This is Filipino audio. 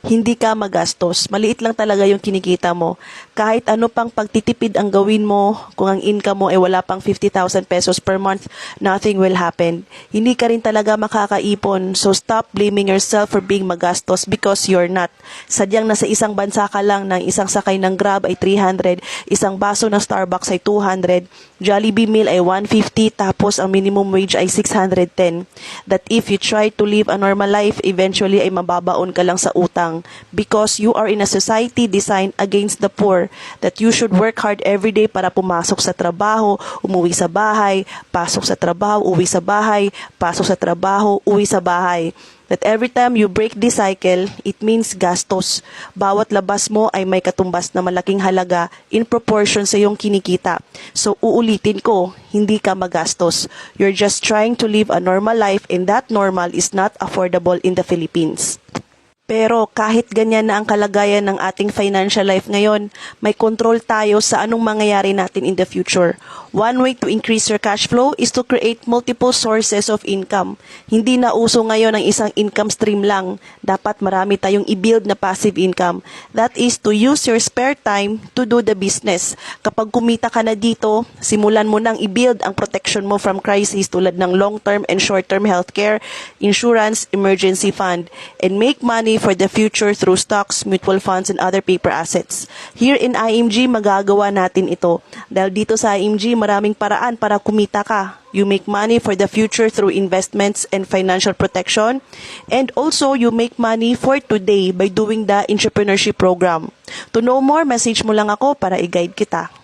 hindi ka magastos. Maliit lang talaga yung kinikita mo. Kahit ano pang pagtitipid ang gawin mo, kung ang income mo ay wala pang 50,000 pesos per month, nothing will happen. Hindi ka rin talaga makakaipon. So stop blaming yourself for being magastos because you're not. Sadyang nasa isang bansa ka lang ng isang sakay ng Grab ay 300, isang baso ng Starbucks ay 200, Jollibee meal ay 150, tapos ang minimum wage ay 610. That if you try to live a normal life, eventually ay mababaon ka lang sa utang because you are in a society designed against the poor that you should work hard every day para pumasok sa trabaho, umuwi sa bahay, pasok sa trabaho, uwi sa bahay, pasok sa trabaho, uwi sa bahay that every time you break this cycle, it means gastos. Bawat labas mo ay may katumbas na malaking halaga in proportion sa iyong kinikita. So uulitin ko, hindi ka magastos. You're just trying to live a normal life and that normal is not affordable in the Philippines. Pero kahit ganyan na ang kalagayan ng ating financial life ngayon, may control tayo sa anong mangyayari natin in the future. One way to increase your cash flow is to create multiple sources of income. Hindi na uso ngayon ang isang income stream lang. Dapat marami tayong i-build na passive income. That is to use your spare time to do the business. Kapag kumita ka na dito, simulan mo nang i-build ang protection mo from crisis tulad ng long-term and short-term healthcare, insurance, emergency fund, and make money for the future through stocks, mutual funds, and other paper assets. Here in IMG, magagawa natin ito. Dahil dito sa IMG, maraming paraan para kumita ka. You make money for the future through investments and financial protection. And also, you make money for today by doing the entrepreneurship program. To know more, message mo lang ako para i-guide kita.